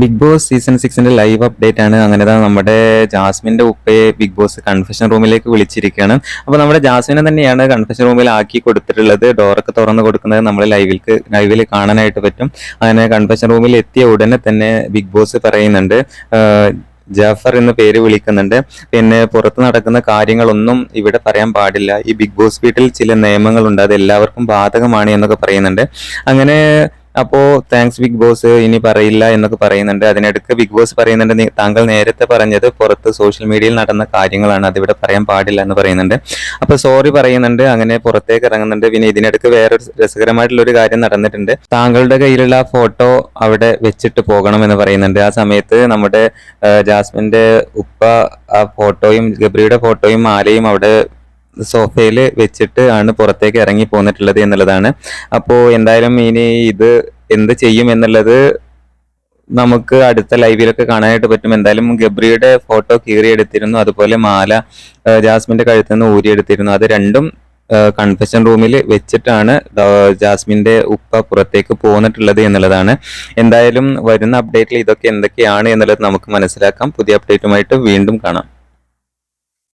Big Boss season സിക്സിന്റെ live update ആണ്. അങ്ങനെ തന്നെ നമ്മുടെ ജാസ്മിന്റെ ഉപ്പയെ ബിഗ് ബോസ് കൺഫെഷൻ റൂമിലേക്ക് വിളിച്ചിരിക്കുകയാണ്. അപ്പൊ നമ്മുടെ ജാസ്മിനെ തന്നെയാണ് കൺഫെഷൻ റൂമിൽ ആക്കി കൊടുത്തിട്ടുള്ളത്. ഡോറൊക്കെ തുറന്ന് കൊടുക്കുന്നത് നമ്മൾ ലൈവിൽക്ക് ലൈവിൽ കാണാനായിട്ട് പറ്റും. അങ്ങനെ കൺഫെഷൻ റൂമിൽ എത്തിയ ഉടനെ തന്നെ ബിഗ് ബോസ് പറയുന്നുണ്ട്. ജാഫർ എന്ന് പേര് വിളിക്കുന്നുണ്ട്. പിന്നെ പുറത്ത് നടക്കുന്ന കാര്യങ്ങളൊന്നും ഇവിടെ പറയാൻ പാടില്ല. ഈ ബിഗ് ബോസ് വീട്ടിൽ ചില നിയമങ്ങളുണ്ട്. അത് എല്ലാവർക്കും ബാധകമാണ് എന്നൊക്കെ പറയുന്നുണ്ട്. അങ്ങനെ അപ്പോ താങ്ക്സ് ബിഗ് ബോസ് ഇനി പറയില്ല എന്നൊക്കെ പറയുന്നുണ്ട്. അതിനിടയ്ക്ക് ബിഗ് ബോസ് പറയുന്നുണ്ട് താങ്കൾ നേരത്തെ പറഞ്ഞത് പുറത്ത് സോഷ്യൽ മീഡിയയിൽ നടന്ന കാര്യങ്ങളാണ്. അതിവിടെ പറയാൻ പാടില്ല എന്ന് പറയുന്നുണ്ട്. അപ്പൊ സോറി പറയുന്നുണ്ട് അങ്ങനെ പുറത്തേക്ക് ഇറങ്ങുന്നുണ്ട്. പിന്നെ ഇതിനിടയ്ക്ക് വേറൊരു രസകരമായിട്ടുള്ള ഒരു കാര്യം നടന്നിട്ടുണ്ട്. താങ്കളുടെ കയ്യിലുള്ള ഫോട്ടോ അവിടെ വെച്ചിട്ട് പോകണം എന്ന് പറയുന്നുണ്ട്. ആ സമയത്ത് നമ്മുടെ ജാസ്മിന്റെ ഉപ്പ ആ ഫോട്ടോയും ഗബ്രിയുടെ ഫോട്ടോയും മാലയും അവിടെ സോഫയിൽ വെച്ചിട്ട് ആണ് പുറത്തേക്ക് ഇറങ്ങി പോന്നിട്ടുള്ളത് എന്നുള്ളതാണ്. അപ്പോൾ എന്തായാലും ഇനി ഇത് എന്ത് ചെയ്യും എന്നുള്ളത് നമുക്ക് അടുത്ത ലൈവിലൊക്കെ കാണാനായിട്ട് പറ്റും. എന്തായാലും ഗബ്രിയുടെ ഫോട്ടോ കീറിയെടുത്തിരുന്നു. അതുപോലെ മാല ജാസ്മിന്റെ കഴുത്തിൽ നിന്ന് ഊരിയെടുത്തിരുന്നു. അത് രണ്ടും കൺഫെഷൻ റൂമിൽ വെച്ചിട്ടാണ് ജാസ്മിന്റെ ഉപ്പ പുറത്തേക്ക് പോന്നിട്ടുള്ളത് എന്നുള്ളതാണ്. എന്തായാലും വരുന്ന അപ്ഡേറ്റിൽ ഇതൊക്കെ എന്തൊക്കെയാണ് എന്നുള്ളത് നമുക്ക് മനസ്സിലാക്കാം. പുതിയ അപ്ഡേറ്റുമായിട്ട് വീണ്ടും കാണാം.